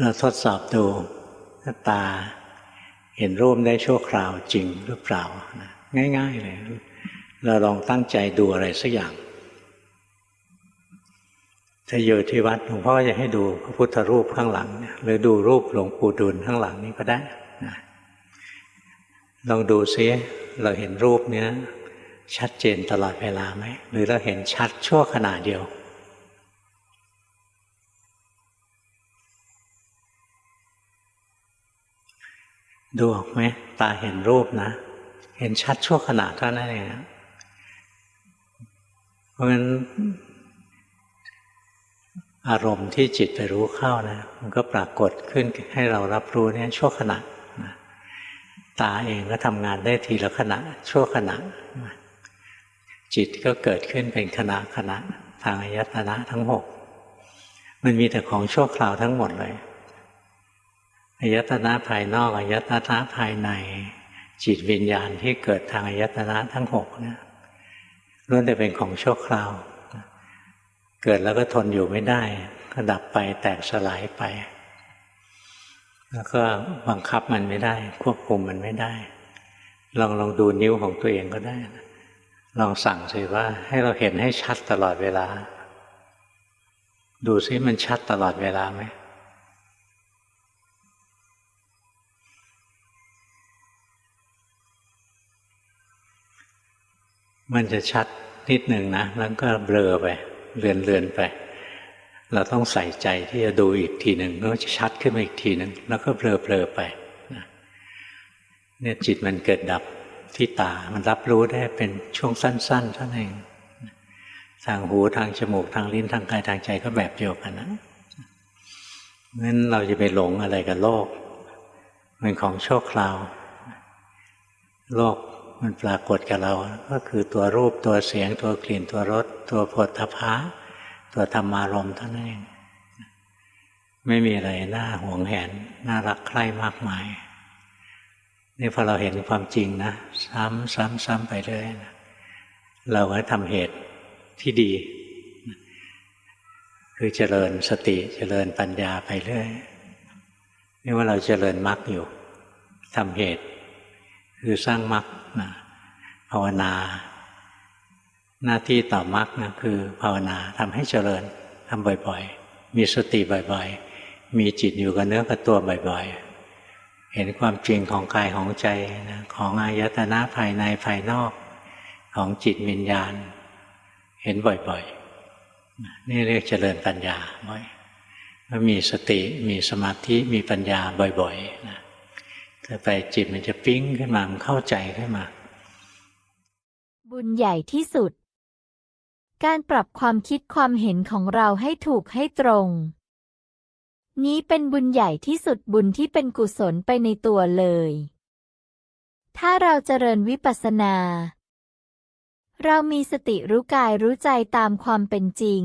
เราทดสอบดูตาเห็นรูปได้ชั่วคราวจริงหรือเปล่านะง่าย ๆ เลย เราลองตั้งใจดูอะไรสักอย่างถ้าอยู่ที่วัดหลวงพ่อจะให้ดูพระพุทธรูปข้างหลังเนี่ยหรือดูรูปหลวงปู่ดูลข้างหลังนี้ก็ได้นะลองดูซิเราเห็นรูปเนี้ยชัดเจนตลอดเวลาไหมหรือเราเห็นชัดชั่วขณะเดียว ดูออกไหมตาเห็นรูปนะ เห็นชัดชั่วขณะเท่านั้นเองเพราะฉะนั้นอารมณ์ที่จิตไปรู้เข้านะ มันก็ปรากฏขึ้นให้เรารับรู้เนี่ยชั่วขณะนะตาเองก็ทำงานได้ทีละขณะ ชั่วขณะนะจิตก็เกิดขึ้นเป็นขณะขณะ ทางอายตนะทั้งหกมันมีแต่ของชั่วคราวทั้งหมดเลย อายตนะภายนอกอายตนะภายใน จิตวิญญาณที่เกิดทางอายตนะทั้งหกเนี่ยล้วนแต่เป็นของชั่วคราว เกิดแล้วก็ทนอยู่ไม่ได้ ก็ดับไปแตกสลายไป แล้วก็บังคับมันไม่ได้ ควบคุมมันไม่ได้ ลองลองดูนิ้วของตัวเองก็ได้ ลองสั่งสิว่าให้เราเห็นให้ชัดตลอดเวลา ดูซิมันชัดตลอดเวลาไหม มันจะชัดนิดหนึ่งนะ แล้วก็เบลอไปเลือนเลือนไป เราต้องใส่ใจที่จะดูอีกทีหนึ่งก็จะชัดขึ้นมาอีกทีหนึ่งแล้วก็เบลอเบลอไปเนี่ยจิตมันเกิดดับที่ตา มันรับรู้ได้เป็นช่วงสั้นๆเท่านั้นเองทางหูทางจมูกทางลิ้นทางกายทางใจก็แบบเดียวกันนะงั้นเราจะไปหลงอะไรกับโลกเป็นของชั่วคราว โลก มันปรากฏกับเรา ก็คือตัวรูปตัวเสียงตัวกลิ่นตัวรสตัวผลทพะตัวธรรมารมณ์เท่านั้นเองไม่มีอะไรน่าหวงแหนน่ารักใคร่มากมาย นี่พอเราเห็นความจริงนะ ซ้ำซ้ำซ้ำไปเรื่อยนะเราก็ทำเหตุที่ดี คือเจริญสติเจริญปัญญาไปเรื่อยนี่ว่าเราเจริญมรรคอยู่ทำเหตุ คือสร้างมรรคนะภาวนา หน้าที่ต่อมรรคนะคือภาวนาทำให้เจริญทำบ่อยๆ มีสติบ่อยๆ มีจิตอยู่กับเนื้อกับตัวบ่อยๆ เห็นความจริงของกายของใจนะของอายตนะภายในภายนอกของจิตวิญญาณ เห็นบ่อยๆ นี่เรียกเจริญปัญญาบ่อยมีสติมีสมาธิมีปัญญาบ่อยๆนะ ถ้าไปจิตมันจะปิ้งขึ้นมามันเข้าใจขึ้นมา บุญใหญ่ที่สุด การปรับความคิดความเห็นของเราให้ถูกให้ตรง นี้เป็นบุญใหญ่ที่สุดบุญที่เป็นกุศลไปในตัวเลย ถ้าเราเจริญวิปัสสนา เรามีสติรู้กายรู้ใจตามความเป็นจริง